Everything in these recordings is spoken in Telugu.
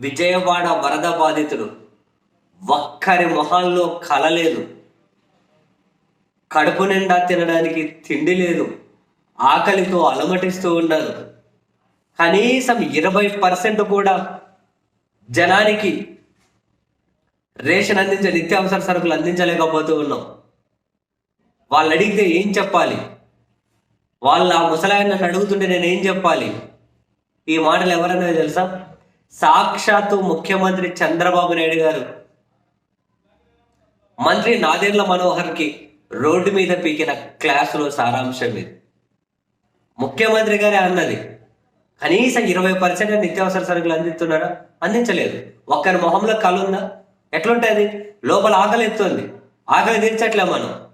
విజయవాడ వరద బాధితుడు. ఒక్కరి మొహాల్లో కలలేదు కడుపు నిండా తినడానికి తిండి లేదు. ఆకలితో అలమటిస్తూ ఉన్నారు. కనీసం ఇరవై పర్సెంట్ కూడా జనానికి రేషన్ అందించే నిత్యావసర సరుకులు అందించలేకపోతూ ఉన్నాం. వాళ్ళు అడిగితే ఏం చెప్పాలి? వాళ్ళు ఆ ముసలాయన నన్ను అడుగుతుంటే నేను ఏం చెప్పాలి? ఈ మాటలు ఎవరన్నా తెలుసా? సాక్షాత్తు ముఖ్యమంత్రి చంద్రబాబు నాయుడు గారు. మంత్రి నాదేర్ల మనోహర్కి రోడ్డు మీద పీకిన క్లాసులో సారాంశం ఇది. ముఖ్యమంత్రి గారే అన్నది. కనీసం ఇరవై పర్సెంట్ నిత్యావసర సరుకులు అందిస్తున్నారా? అందించలేదు. ఒక్కరి మొహంలో కలుందా ఎట్లుంటుంది? లోపల ఆకలి ఎత్తుంది. ఆకలి తీర్చట్లే మనం.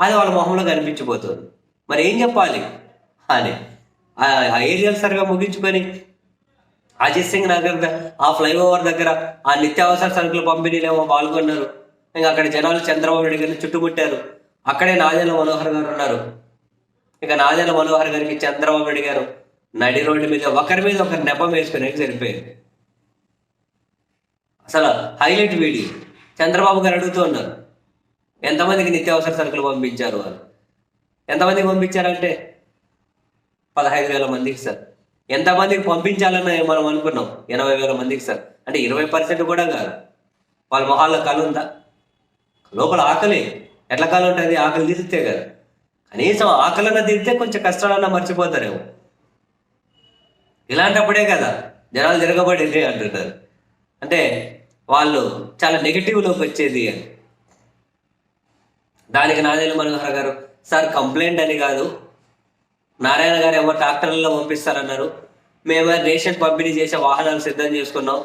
అది వాళ్ళ మొహంలో కనిపించిపోతుంది. మరి ఏం చెప్పాలి? అని. ఆ ఏరియాలు సరిగా ముగించుకొని అజిత్ సింగ్ నగర్ ఆ ఫ్లైఓవర్ దగ్గర ఆ నిత్యావసర సరుకులు పంపిణీలేమో పాల్గొన్నారు. ఇంకా అక్కడ జనాలు చంద్రబాబు నాయుడు గారిని చుట్టుముట్టారు. అక్కడే నాదెల్ల మనోహర్ గారు ఉన్నారు. ఇక నాదెల్ల మనోహర్ గారికి చంద్రబాబు నాయుడు గారు నడి రోడ్డు మీద ఒకరి మీద ఒకరి నెపం వేసుకునే సరిపోయింది అసలు హైలైట్ వీడియో. చంద్రబాబు గారు అడుగుతూ ఉన్నారు ఎంతమందికి నిత్యావసర సరుకులు పంపించారు? వాళ్ళు ఎంతమందికి పంపించారంటే పదహైదు వేల మందికి సార్. ఎంతమందికి పంపించాలని మనం అనుకున్నాం? ఎనభై వేల మందికి సార్. అంటే ఇరవై పర్సెంట్ కూడా కాదు. వాళ్ళ మొహాల్లో కళ ఉందా? లోపల ఆకలి. ఎట్లా కళ ఉంటుంది? ఆకలి తీరితే కదా. కనీసం ఆకలన్నా తీరితే కొంచెం కష్టాలన్నా మర్చిపోతారేమో. ఇలాంటప్పుడే కదా జనాలు తిరగబడింది అంటున్నారు. అంటే వాళ్ళు చాలా నెగిటివ్లోకి వచ్చేది అని. దానికి నాదేళ్ళ మనోహర్ గారు? సార్ కంప్లైంట్ అని కాదు. నారాయణ గారు ఏమో ట్రాక్టర్లలో పంపిస్తారన్నారు. మేము రేషన్ పంపిణీ చేసే వాహనాలు సిద్ధం చేసుకున్నాం.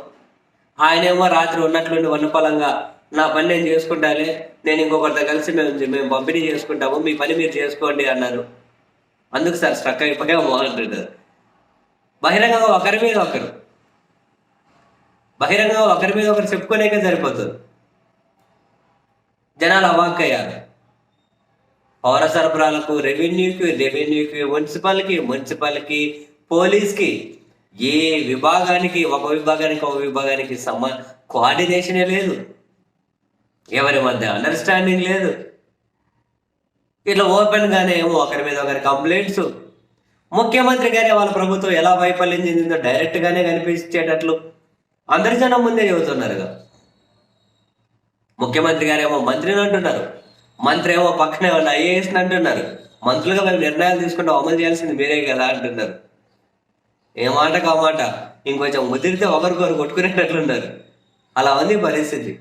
ఆయనేమో రాత్రి ఉన్నట్లుండి వన్నపలంగా నా పని నేను చేసుకుంటానే నేను ఇంకొకరితో కలిసి మేము మేము పంపిణీ చేసుకుంటాము మీ పని మీరు చేసుకోండి అన్నారు. అందుకు సార్ స్ట్రక్ అయిపోయాము అంటున్నారు బహిరంగంగా ఒకరి మీద ఒకరు. బహిరంగంగా ఒకరి మీద ఒకరు చెప్పుకోలేక సరిపోతుంది. జనాలు అవాక్కయ్యారు పౌర సరఫరాలకు రెవెన్యూకి రెవెన్యూకి మున్సిపల్కి మున్సిపల్కి పోలీస్కి ఏ విభాగానికి ఒక విభాగానికి ఒక విభాగానికి సమ కోఆర్డినేషనే లేదు. ఎవరి మధ్య అండర్స్టాండింగ్ లేదు. ఇట్లా ఓపెన్గానే ఏమో ఒకరి మీద ఒకరి కంప్లైంట్స్ ముఖ్యమంత్రి గారే వాళ్ళ ప్రభుత్వం ఎలా వైఫల్యం చెందిందో డైరెక్ట్గానే కనిపించేటట్లు అందరి జనం ముందే చెబుతున్నారుగా. ముఖ్యమంత్రి గారేమో మంత్రిని అంటున్నారు. మంత్రి ఏమో పక్కనే ఉన్న ఐఏఎస్ అంటున్నారు? మంత్రులుగా మేము నిర్ణయాలు తీసుకుంటూ అమలు చేయాల్సింది మీరే కదా అంటున్నారు. ఏ మాట కా మాట ఇంకొంచెం ముదిరితే ఒకరికొకరు కొట్టుకునేటట్లున్నారు అలా ఉంది పరిస్థితి.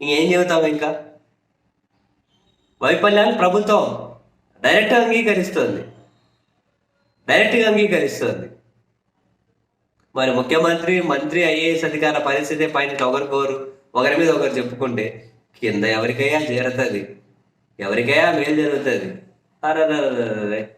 ఇంకేం చెబుతాం ఇంకా? వైఫల్యాన్ని ప్రభుత్వం డైరెక్ట్గా అంగీకరిస్తుంది. డైరెక్ట్గా అంగీకరిస్తుంది. మరి ముఖ్యమంత్రి మంత్రి ఐఏఎస్ అధికార పరిస్థితి పైన ఒకరికొకరు ఒకరి మీద ఒకరు చెప్పుకుంటే కింద ఎవరికైనా చేరుతుంది? ఎవరికైనా మేలు జరుగుతుంది? అరే